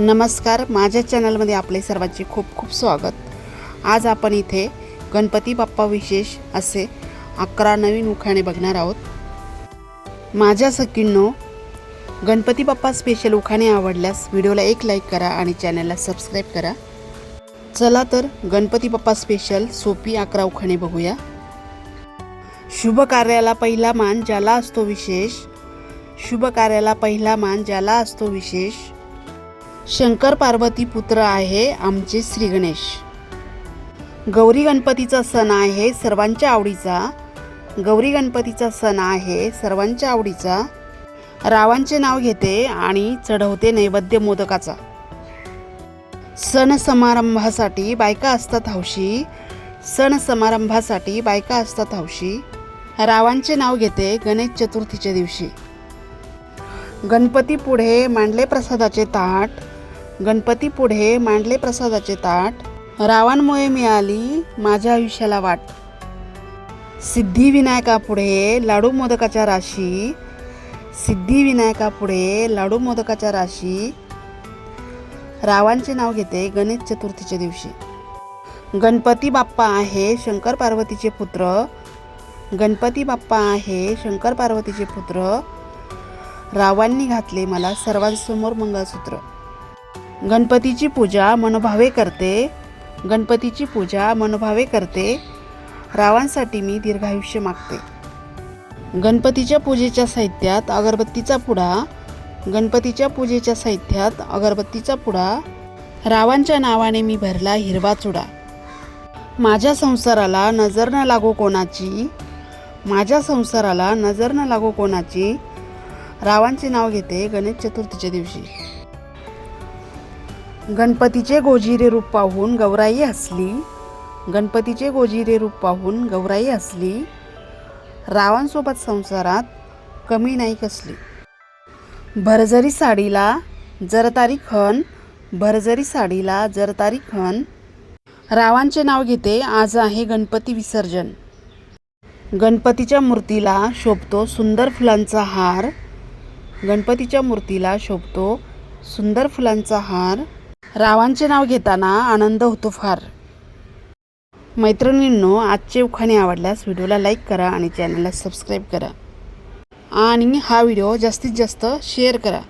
नमस्कार माझ्या चॅनलमध्ये आपले सर्वांचे खूप खूप स्वागत. आज आपण इथे गणपती बाप्पा विशेष असे अकरा नवीन उखाणे बघणार आहोत. माझ्या सखींनो गणपती बाप्पा स्पेशल उखाणे आवडल्यास व्हिडिओला एक लाईक करा आणि चॅनलला सबस्क्राईब करा. चला तर गणपती बाप्पा स्पेशल सोपी अकरा उखाणे बघूया. शुभ कार्याला पहिला मान ज्याला असतो विशेष. शुभ कार्याला पहिला मान ज्याला असतो विशेष. शंकर पार्वती पुत्र आहे आमचे श्री गणेश. गौरी गणपतीचा सण आहे सर्वांच्या आवडीचा. गौरी गणपतीचा सण आहे सर्वांच्या आवडीचा. रावांचे नाव घेते आणि चढवते नैवेद्य मोदकाचा. सण समारंभासाठी बायका असतात हौशी. सण समारंभासाठी बायका असतात हौशी. रावांचे नाव घेते गणेश चतुर्थीच्या दिवशी. गणपती पुढे मांडले प्रसादाचे ताट. गणपती पुढे मांडले प्रसादाचे ताट. रावांमुळे मिळाली माझ्या आयुष्याला वाट. सिद्धिविनायकापुढे लाडू मोदकाच्या राशी. सिद्धिविनायकापुढे लाडू मोदकाच्या राशी. रावांचे नाव घेते गणेश चतुर्थीच्या दिवशी. गणपती बाप्पा आहे शंकर पार्वतीचे पुत्र. गणपती बाप्पा आहे शंकर पार्वतीचे पुत्र. रावांनी घातले मला सर्वांसमोर मंगळसूत्र. गणपतीची पूजा मनोभावे करते. गणपतीची पूजा मनोभावे करते. रावांसाठी मी दीर्घायुष्य मागते. गणपतीच्या पूजेच्या साहित्यात अगरबत्तीचा पुडा. गणपतीच्या पूजेच्या साहित्यात अगरबत्तीचा पुडा. रावांच्या नावाने मी भरला हिरवा चुडा. माझ्या संसाराला नजर न लागो कोणाची? माझ्या संसाराला नजर न लागो कोणाची? रावांचे नाव घेते गणेश चतुर्थीच्या दिवशी. गणपतीचे गोजिरे रूप पाहून गौराई हसली. गणपतीचे गोजिरे रूप पाहून गौराई हसली. रावांसोबत संसारात कमी नाही कसली. भरजरी साडीला जरतारी खण भरजरी साडीला जरतारी खण रावांचे नाव घेते आज आहे गणपती विसर्जन. गणपतीच्या मूर्तीला शोभतो सुंदर फुलांचा हार. गणपतीच्या मूर्तीला शोभतो सुंदर फुलांचा हार. रावांचे नाव घेताना आनंद होतो फार. मैत्रिणींनो आजचे उखाणे आवडल्यास व्हिडिओला लाईक करा आणि चॅनलला सबस्क्राईब करा. आणि हा व्हिडिओ जास्तीत जास्त शेअर करा.